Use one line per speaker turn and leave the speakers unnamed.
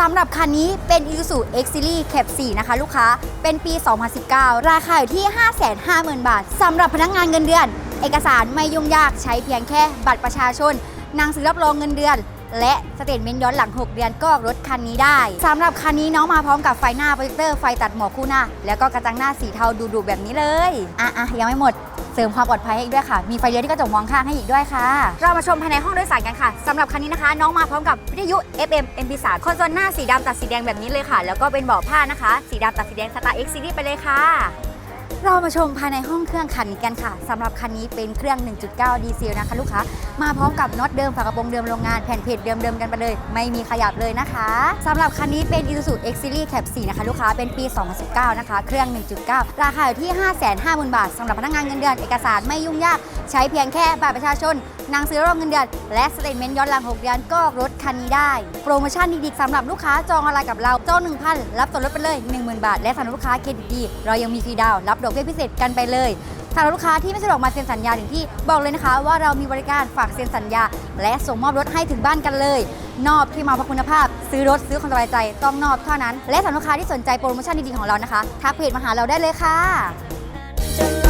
สำหรับคันนี้เป็น Isuzu X Series Cap 4นะคะลูกค้า เป็นปี 2019 ราคาอยู่ที่ 550,000 บาท สำหรับพนักงานเงินเดือน เอกสารไม่ยุ่งยากใช้เพียงแค่บัตรประชาชนนังสือรับรองเงินเดือน และสเตทเมนต์ย้อนหลัง 6 เดือนก็ออกรถคันนี้ได้ สำหรับคันนี้น้องมาพร้อมกับไฟหน้าโปรเจคเตอร์ไฟตัดหมอกคู่หน้า แล้วก็กระจังหน้าสีเทาดุๆแบบนี้เลย อะอะยังไม่หมด เสริมความปลอดภัยให้อีกด้วยค่ะ มีไฟเลี้ยวที่กระจกมองข้างให้อีกด้วยค่ะ เรามาชมภายในห้องโดยสารกันค่ะสำหรับคันนี้นะคะ น้องมาพร้อมกับวิทยุ FM MP3 คอนโซลหน้าสีดำตัดสีแดงแบบนี้เลยค่ะ แล้วก็เป็นเบาะผ้านะคะ สีดำตัดสีแดงสไตล์ X Series ไปเลยค่ะ เรามาชมภายในห้องเครื่องคันนี้กันค่ะสำหรับคันนี้เป็นเครื่อง 1.9 ดีเซลนะคะลูกค้ามาพร้อมกับน็อตเดิมฝากระโปรงเดิมโรงงานแผ่นเพจเดิมๆกันไปเลย ไม่มีขยับเลยนะคะสำหรับคันนี้เป็น Isuzu X Series Cab 4นะคะลูกค้าเป็นปี 2019 นะคะ เครื่อง 1.9 ราคาอยู่ที่ 550,000 บาทสำหรับพนักงานเงินเดือนเอกสารไม่ยุ่งยาก ใช้เพียงแค่บัตรประชาชนหนังสือรับรองเงินเดือน และสเตทเมนต์ย้อนหลัง 6 เดือนก็รถคันนี้ได้ โปรโมชั่นดีๆสำหรับลูกค้าจองอะไรกับเราจอง1,000 รับส่วนลดไปเลย 10,000 บาท และสำหรับลูกค้าเครดิตดี เรายังมีฟรีดาวรับดอกเบี้ยพิเศษกันไปเลยสำหรับลูกค้าที่ไม่สะดวกมาเซ็นสัญญาถึงที่บอกเลยนะคะ ว่าเรามีบริการฝากเซ็นสัญญา และส่งมอบรถให้ถึงบ้านกันเลย นอบที่มาเพราะคุณภาพ ซื้อรถซื้อความสบายใจต้องนอบเท่านั้น และสำหรับลูกค้าที่สนใจโปรโมชั่นดีๆของเรานะคะทักเพจมาหาเราได้เลยค่ะ